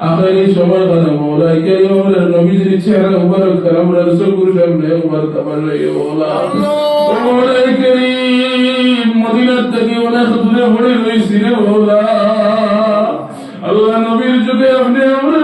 আখেরি সময় কানা মৌলাই কে আমরা নবীজির চেহারা মুবারক কানা আমরা রসুল সামনে একবার কাবার ওলা। মৌলাই করিম মদিনার থেকে অনেক মৌলা আল্লাহ নবীর যুগে আপনি আমরা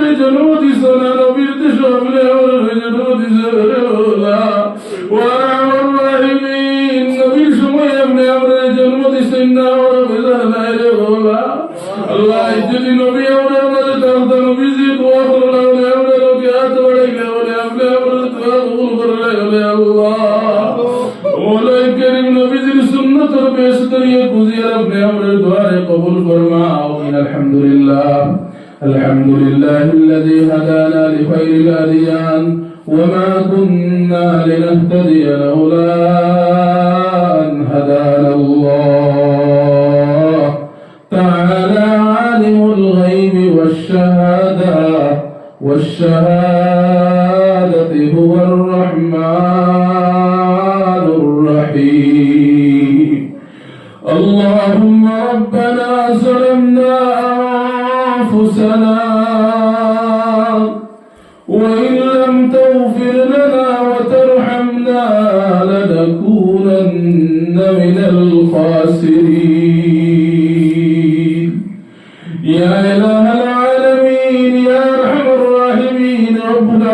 الحمد لله الذي هدانا لخير الأديان وما كنا لنهتدي لولا أن هدانا الله. تعالى عالم الغيب والشهادة والشهادة هو الرحمن الرحيم. اللهم ربنا ظلمنا أنفسنا رب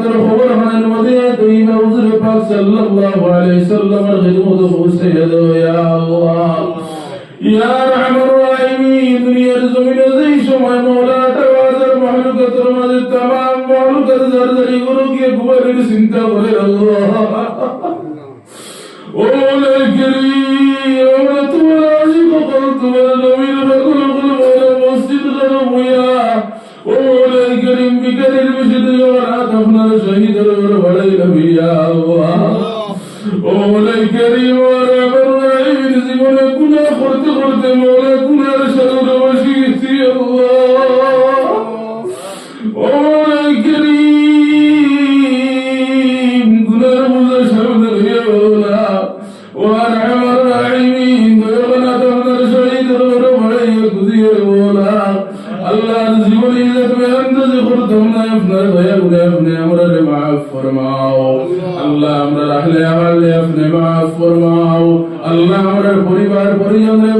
রাতের খবর হানের মধ্যে দুই মাউজুর পাক সাল্লাল্লাহু আলাইহি সাল্লামের খিদমত পৌঁছাইয়া দাও ইয়া আল্লাহ। ইয়া রাহমানুর রাহিম দুনিয়ার জমিনে যেই সময় মাওলা তাওয়াজার মাহলুকাতের মাঝে तमाम মাহলুকাত জারজারি গুরু গিয়ে চিন্তা করে, আল্লাহ। ও বিকারের মসজিদ জগন্নাথ আপনার শহীদ রোর বড়াই রবিয়া ও মলাই করিম জীবনে গুনাহ করতে করতে মৌলা গুনার সরুর বসে ও আল্লাহ আমরা রাহলে আহলে পরিবার পরিজন রে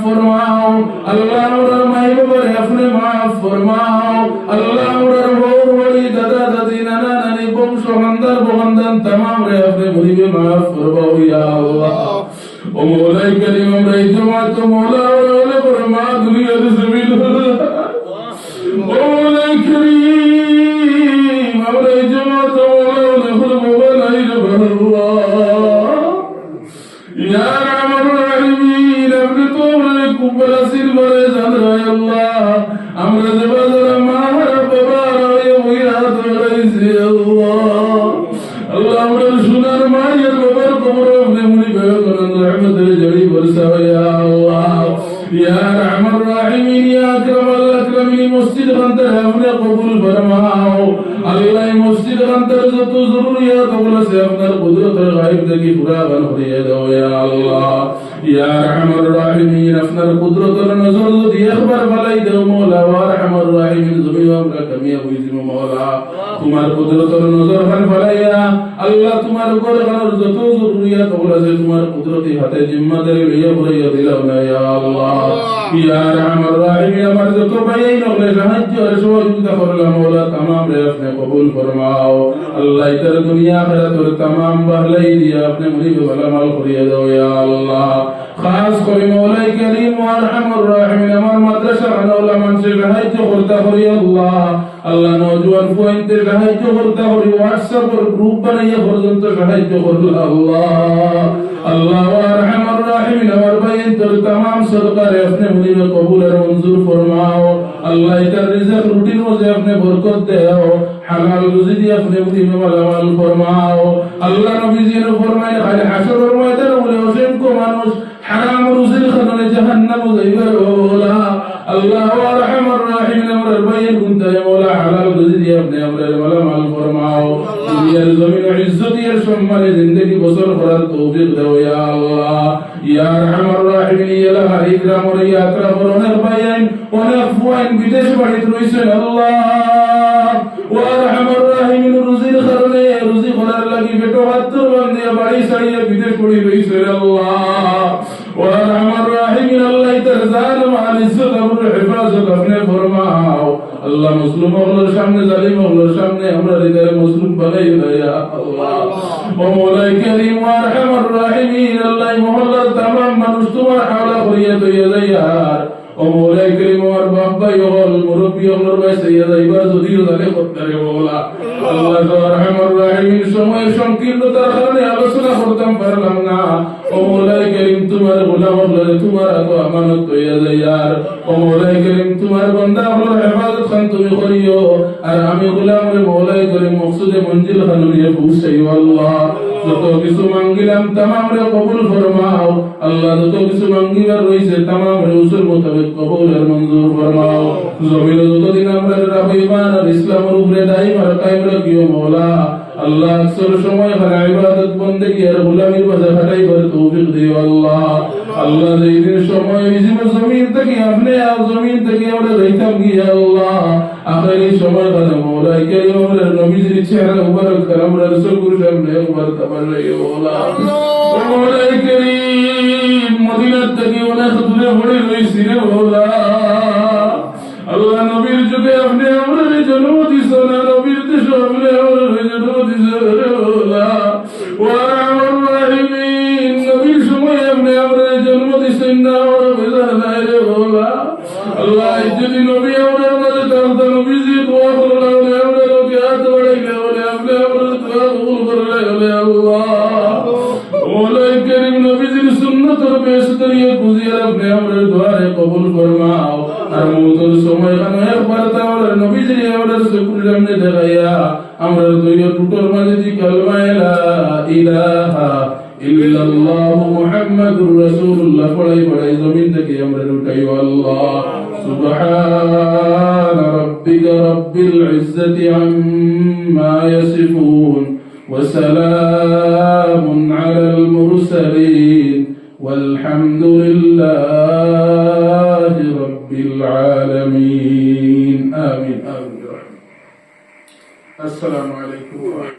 ফরমাও আল্লাহ আমরা মাই বাবারে আপনি মাফ ফরমাও আল্লাহ আমরা বউ বড়ি দাদা দাদি নানা নানি বংশ খানদার বখানদান তামাম রে আপনি বলিবে মাফ ফরমাও ইয়া ও মৌলাই করিম আমরা এই জমা তো মৌলা ওরে ওরে মা দুনিয়া আল্লাহ আল্লাহ আমরা সোনার মায়ের বাবার কবর আপনি মুনি করেন রহমতের জড়ি বর্ষা ইয়া আল্লাহ ইয়া রাহমান ইয়া ফলাইয়া আল্লাহ তোমার মৌলা তামাম রে দিয়া আপনি মুনি ভালো মাল করিয়া দাও আল্লাহ খাস করে মৌলাই করিম ওয়া আরহামুর রাহিমিন আমার মাদ্রাসা আনাউলা মানুষের সাহায্য করতে করি আল্লাহ আল্লাহ আল্লাহ নজওয়ান পয়েন্টে সাহায্য করতে হবে হোয়াটসঅ্যাপের গ্রুপ বানাইয়া পর্যন্ত সাহায্য করল আল্লাহ আল্লাহ আরহামার রাহিমিন আমার ভাইয়ের তোর तमाम সরকার আপনি মুনিবে কবুল আর মঞ্জুর ফরমাও আল্লাহ এটার রিজক রুটির মধ্যে আপনি বরকত দেও হালাল রুজি দিয়ে আপনি মুনিবে মালামাল ফরমাও আল্লাহ নবী জিন ফরমায় খালি হাসরের ময়দানে বলে অসংখ্য মানুষ হারাম রুজির খাননে জাহান্নাম যাইবার ওলা আল্লাহ আরহামার রাহিমিন আমার ভাইয়ের গুনতায় মোলা হালাল রুজি দিয়ে আপনি আমরা মালামাল ফরমাও দুনিয়ার জমিন ও ইজ্জতের সম্মানে জিন্দগি বসর করার তৌফিক দাও ইয়া আল্লাহ ইয়া আরহামার রাহিমিন ইয়া লাহা ইকরাম ওয়া ইয়া আকরাম অনেক ভাইয়ান অনেক ফুয়াইন বিদেশ বাড়িতে রইছেন আল্লাহ ওয়া আরহামার রাহিমিন জন্য রুজি খোনার লাগি বেটো বাদ্যর বন্ধে, বাড়ি সারিয়ে বিদেশ পড়ি রইছে আল্লাহ। ওয়া আমার রাহিমিন, আল্লাহ তার জান ইজ্জত, আমর হেফাজত, আপনি ফরমাও। আল্লাহ মুসলিম হলোর সামনে, জালিম হলোর সামনে, আমরা হৃদয়ে মুসলিম বানাই দয়া আল্লাহ। ও মৌলাই করিম ওয়া আরহামার রাহিমিন, আল্লাহ মহল্লার তামাম মানুষ তোমার হাওলা করিয়া দইয়া দইয়া ও মৌলাই করিম ওর বাপ ভাই হল মুরব্বী হলোর ভাই যাইবার যদিও জানে করতারে মৌলা আল্লাহ তো আরহামার সময় সংকীর্ণতার কারণে আলোচনা করতাম, পারলাম না। আল্লাহ। যত কিছু মাঙ্গিলাম, তামাম তামাম রে উসুল আর মঞ্জুর ফরমাও। জমিনে যতদিন আমরা রাখো ইমান আর ইসলামের উপরে দায়ী আর কায়েম আল্লাহ আকসর সময় খানা ইবাদত বন্দেগি আর গোলামির মাঝে খাটাই করে তৌফিক দিও আল্লাহ। আল্লাহ যেই সময় ইজিম জমিন থেকে আপনি আর জমিন থেকে আমরা যাইতাম গিয়ে আল্লাহ। আখেরি সময় খানা মৌলাই কেরিম আমরা নবীজির চেহারা মুবারক করে আমরা রসুলপুর সামনে একবার তাবাল্লাই মৌলা ও মৌলাই কেরিম মদিনার থেকে অনেক দূরে পড়ে রয়েছি রে মৌলা আল্লাহ নবীর যুগে আপনি আমরা জন্ম কবুল করলে বলে আল্লাহ মৌলাই করিম নবীজির সুন্নতর পেশ করিয়ে বুঝিয়ে আপনি আমাদের দোয়ারে কবুল আমরা দুই টুটোর মাঝে জি কালমা ইলাহা ইল্লাল্লাহ মুহাম্মাদুর রাসূলুল্লাহ পড়াই পড়াই জমিন থেকে আমরা উঠাইও আল্লাহ সুবহান রাব্বিকা রাব্বিল ইজ্জাতি আম্মা ইয়াসিফুন وسلام على المرسلين والحمد لله رب العالمين آمين آمين السلام عليكم ورحمة